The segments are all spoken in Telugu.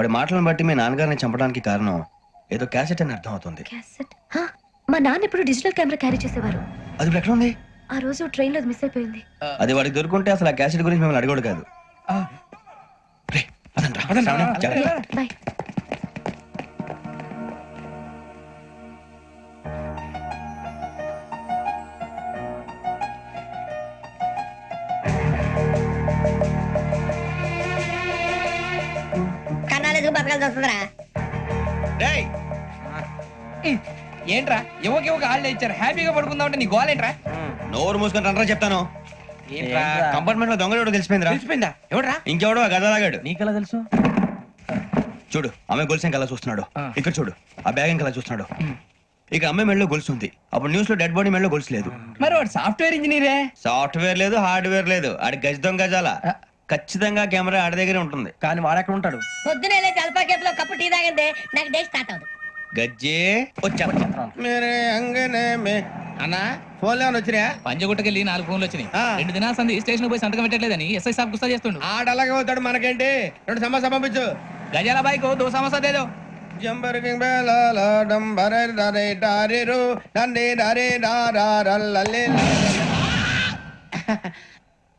వాడి మాటలను బట్టి మీ నాన్నగారిని చంపడానికి కారణం ఏదో క్యాసెట్ అని అర్థం అవుతుంది క్యాసెట్? హా, మా నాన్న ఇప్పుడు డిజిటల్ కెమెరా క్యారీ చేసేవారు. అది ఇప్పుడు ఎక్కడ ఉంది? ఆ రోజు ట్రైన్లో మిస్ అయిపోయింది. అది వాడికి దొరుకుంటే అసలు ఆ క్యాసెట్ గురించి మిమ్మల్ని అడగడు కాదు. రే, పదండ్రా. శ్రావణి, జాగ్రత్త. బాయ్. బతకాల్సి వస్తుందిరా. ఏంట్రా? యువకి యువక హాలిడే ఇచ్చారు. హ్యాపీగా పడుకుందాం అంటే నీ గోల్ ఏంట్రా? నోరు మూసుకొని రండ్రా చెప్తాను. ఏంట్రా? కంపార్ట్మెంట్లో దొంగడు తెలిసిపోయిందిరా. తెలిసిపోయిందా? ఎవడ్రా? ఇంకెవడో ఆ గదలాగాడు. నీకెలా తెలుసు? చూడు ఆమె గొలుసు ఇంకలా చూస్తున్నాడు. ఇక్కడ చూడు ఆ బ్యాగ్ ఇంకలా చూస్తున్నాడు? ఇక అమ్మాయి మెడలో గొలుసు ఉంది. అప్పుడు న్యూస్లో డెడ్ బాడీ మెడలో గొలుసు లేదు. మరి వాడు సాఫ్ట్వేర్ ఇంజనీరే? సాఫ్ట్వేర్ లేదు హార్డ్వేర్ లేదు. ఆడి గజ దొంగ గజాల. ఖచ్చితంగా కెమెరా ఆడి దగ్గరే ఉంటుంది. కానీ వాడెక్కడ ఉంటాడు? పొద్దునే లేచి అల్పా కేఫ్ కప్పు టీ తాగిందే నాకు డే స్టార్ట్ అవుతుంది గజ్జే వచ్చా మేరే అంగనే మే. అన్నా ఫోన్లో ఏమైనా వచ్చినా పంజగుట్టకెళ్ళి నాలుగు ఫోన్లు వచ్చినాయి. ఆ. రెండు దినాల సంది స్టేషన్ పోయి సంతకం పెట్టలేదని ఎస్ఐ సాబ్ గుస్తా చేస్తుండు. ఆడలాగే పోతాడు మనకేంటి? రెండు సమస్య పంపించు. గజాల బైక్ దో సమస్య దేదో. జంబరకింగ్ బేలాల డంబరే డరే డారిరు డండి డరే డారల్లలే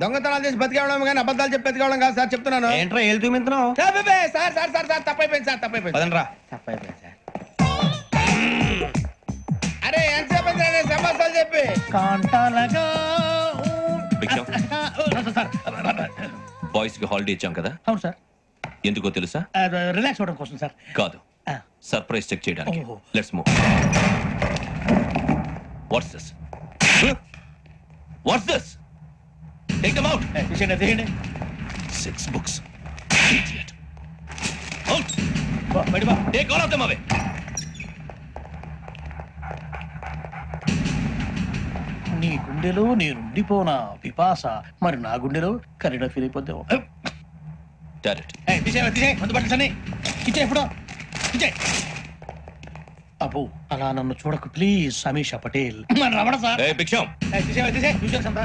దొంగతనాలు చేసి బతికేవడం కానీ అబద్ధాలు చెప్పి బతికేవడం కాదు సార్ చెప్తున్నాను. ఏంట్రా ఏళ్ళు చూపించినావు sir, sir sir sir sir తప్పైపోయింది సార్ తప్పైపోయింది. పదండ్రా. తప్పైపోయింది సార్. అరే ఎంతసేపు సమాసాలు చెప్పి? భిక్షం. బాయ్స్కి హాలిడే ఇచ్చాం కదా? అవును సార్. ఎందుకో తెలుసా? రిలాక్స్ అవ్వడం కోసం సార్. కాదు. సర్ప్రైజ్ చెక్ చేయడానికి. Let's move what's this what's this take them out తీసేయండి తీయండి సిక్స్ బుక్స్ ఇడియట్ అవుట్ బా, బయట బా. Take all of them away నీ గుండెలో నేనుండిపోనా పిపాస? మరి నా గుండెలో కరీడా ఫీల్ అయిపోద్దాం? డైరెక్ట్ తీసేయ్ తీసేయ్. మందు పట్టించండి ఇచ్చే ఇప్పుడు. ఇచ్చే అబ్బో అలా నన్ను చూడకు. ప్లీజ్ సమీషా పటేల్. మన రమణ సార్. ఏ భిక్షం. తీసేయ్ విజువల్స్ అంతా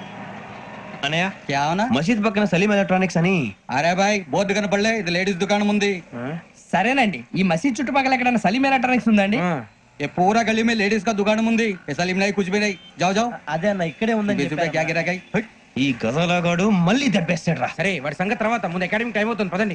అనయ్య क्या होना మసీద్ పక్కన సలీం ఎలక్ట్రానిక్స్ అని అరే బాయ్ బోర్డు కనపడలే ఇది లేడీస్ దుకాణం ఉంది సరేనండి ఈ మసీద్ చుట్టుపక్కల ఎక్కడైనా సలీం ఎలక్ట్రానిక్స్ ఉందండి ये पूरा गली में लेडीज का दुकान मुंदी ये सलीम नहीं कुछ भी नहीं जाओ जाओ అదే అన్న ఇక్కడే बीस रुपए क्या गिरा गई ఈ గజాలగాడు మళ్ళీ దెబ్బేస్తాడు రా సరే వాడి సంగతి తర్వాత ముందు అకాడమిక్ టైం అవుతుంది పదండి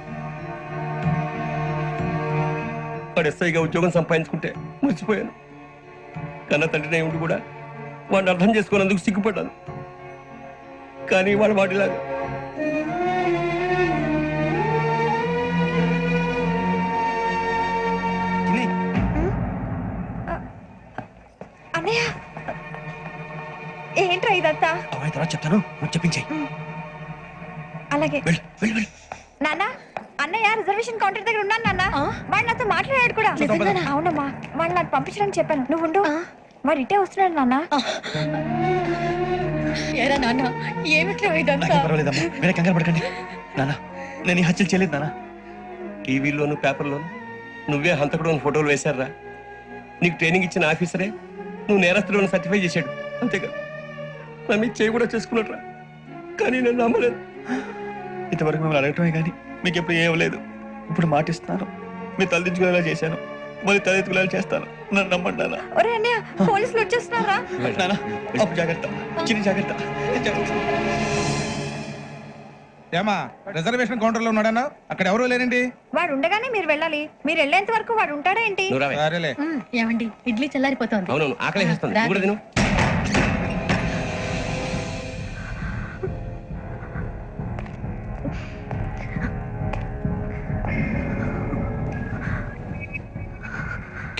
వాడు ఎస్ఐగా ఉద్యోగం సంపాదించుకుంటే మురిసిపోయాను. కన్న తండ్రినే ఉండి కూడా వాడిని అర్థం చేసుకున్నందుకు సిగ్గుపడ్డాను. కానీ వాడు అన్నయ్య ఏంట్రా ఇదంతా? తర్వాత చెప్తాను. చెప్పించేయి. అలాగే. వెళ్ళు వెళ్ళు వెళ్ళు. నాన్న అన్నయ్య రిజర్వేషన్ కౌంటర్ దగ్గర ఉన్నాను నాన్న. వాడు నాతో మాట్లాడాడు కూడా. అవునమ్మా. వాడు నాకు పంపించడానికి చెప్పాను. నువ్వు ఉండు. వాడు ఇటే వస్తున్నాడు నాన్న. ఏరా నాన్న పర్వాలేదమ్మా. కంగారు పడకండి. నాన్న నేను ఈ హత్యలు చేయలేదు నాన్న. టీవీలోను పేపర్లోను నువ్వే హంతకుడు ఫోటోలు వేశారా? నీకు ట్రైనింగ్ ఇచ్చిన ఆఫీసరే నువ్వు నేరస్తులను సర్టిఫై చేశాడు. అంతేగా? నా మీద చేయి కూడా చేసుకున్నట్రా. కానీ నేను నమ్మలేదు. ఇంతవరకు మిమ్మల్ని అడగటమే కానీ మీకు ఎప్పుడు ఏం లేదు. ఇప్పుడు మాటిస్తున్నాను మీరు తలదించుకునేలా చేశాను. మళ్ళీ తలెత్తుకునేలా చేస్తాను. నన్ను నమ్మండి నాన్న. ఒరే అన్నయ్య పోలీసులు వచ్చేస్తున్నారా నాన్న అప్పు జాగ్రత్త. చిన్న జాగ్రత్త. జాగ్రత్త ఏమా రిజర్వేషన్ కౌంటర్లో ఉన్నాడన్నా? అక్కడ ఎవరు లేరండి వాడు ఉండగానే మీరు వెళ్ళాలి. మీరు వెళ్ళేంత వరకు వాడు ఉంటాడా ఏంటి? సరేలే. ఏమండి ఇడ్లీ చల్లారిపోతోంది. అవునవును ఆకలి వేస్తుంది కూడా తిను.